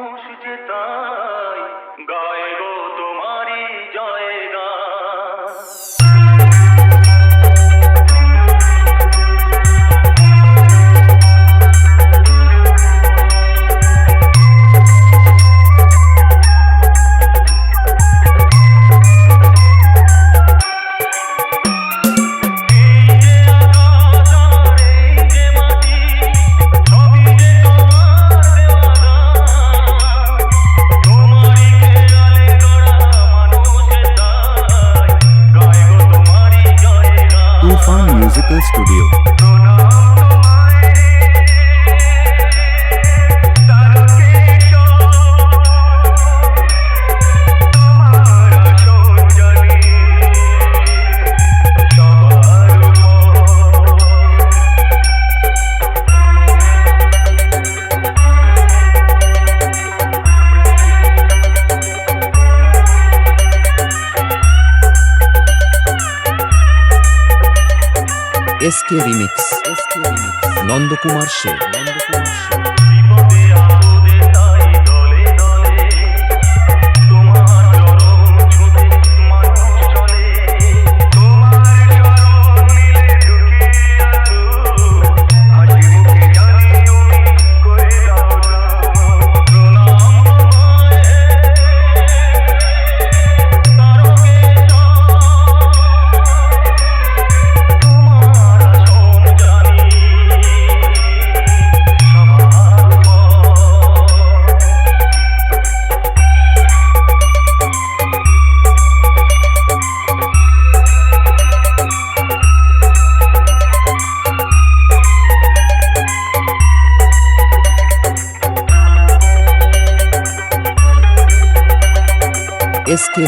মানুষ যে তাই গা Studio. Remix. SK remix. Nandakumar সে নন্দকুমার সে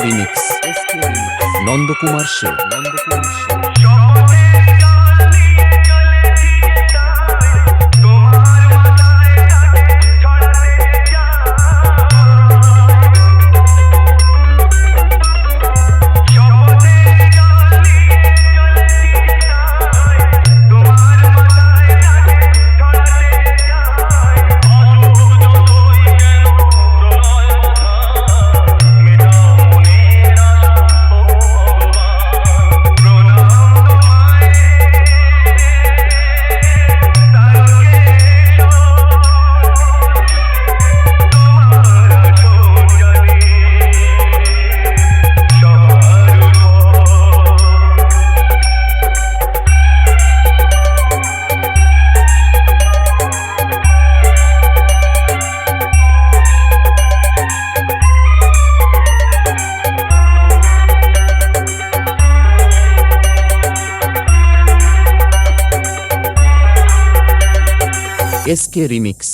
রিমিক্স। SK remix. নন্দকুমার সে নন্দকুমার সে এসকে রিমিক্স